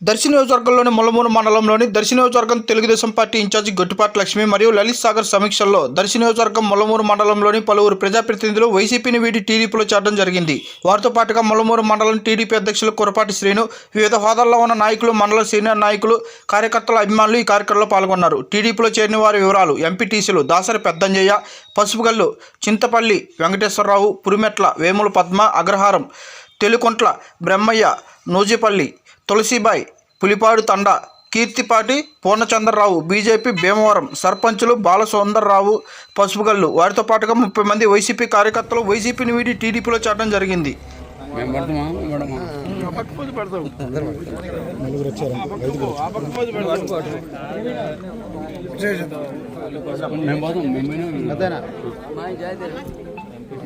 దర్శి నియోజకవర్గంలోని ముల్లమూరు మండలంలోని దర్శి నియోజకవర్గం తెలుగుదేశం పార్టీ ఇన్ఛార్జి గొట్టిపాటి లక్ష్మి మరియు లలిత్ సాగర్ సమీక్షల్లో దర్శి నియోజకవర్గం ముల్లమూరు మండలంలోని పలువురు ప్రజాప్రతినిధులు వైసీపీని వీడి టీడీపీలో చేరడం జరిగింది. వారితో పాటుగా ముల్లమూరు మండలం టీడీపీ అధ్యక్షులు కురపాటి శ్రీను వివిధ హోదాల్లో ఉన్న నాయకులు మండల సీనియర్ నాయకులు కార్యకర్తల అభిమానులు ఈ కార్యక్రమంలో పాల్గొన్నారు. టీడీపీలో చేరిన వారి వివరాలు ఎంపీటీసీలు దాసరి పెద్దంజయ్య పసుపుగల్లు చింతపల్లి వెంకటేశ్వరరావు పురిమెట్ల వేముల పద్మ అగ్రహారం తెలుకొంట్ల బ్రహ్మయ్య నూజిపల్లి తులసిబాయ్ పులిపాడు తండ కీర్తిపాటి పూర్ణచంద్రరావు బీజేపీ భీమవరం సర్పంచులు బాలసుందర్రావు పసుపుగల్లు. వారితో పాటుగా ముప్పై మంది వైసీపీ కార్యకర్తలు వైసీపీని వీడి టీడీపీలో చేరడం జరిగింది.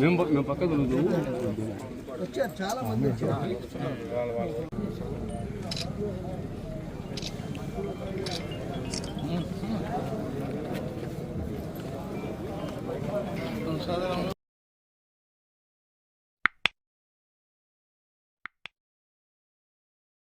మేము పక్క Mm, mm. Entonces,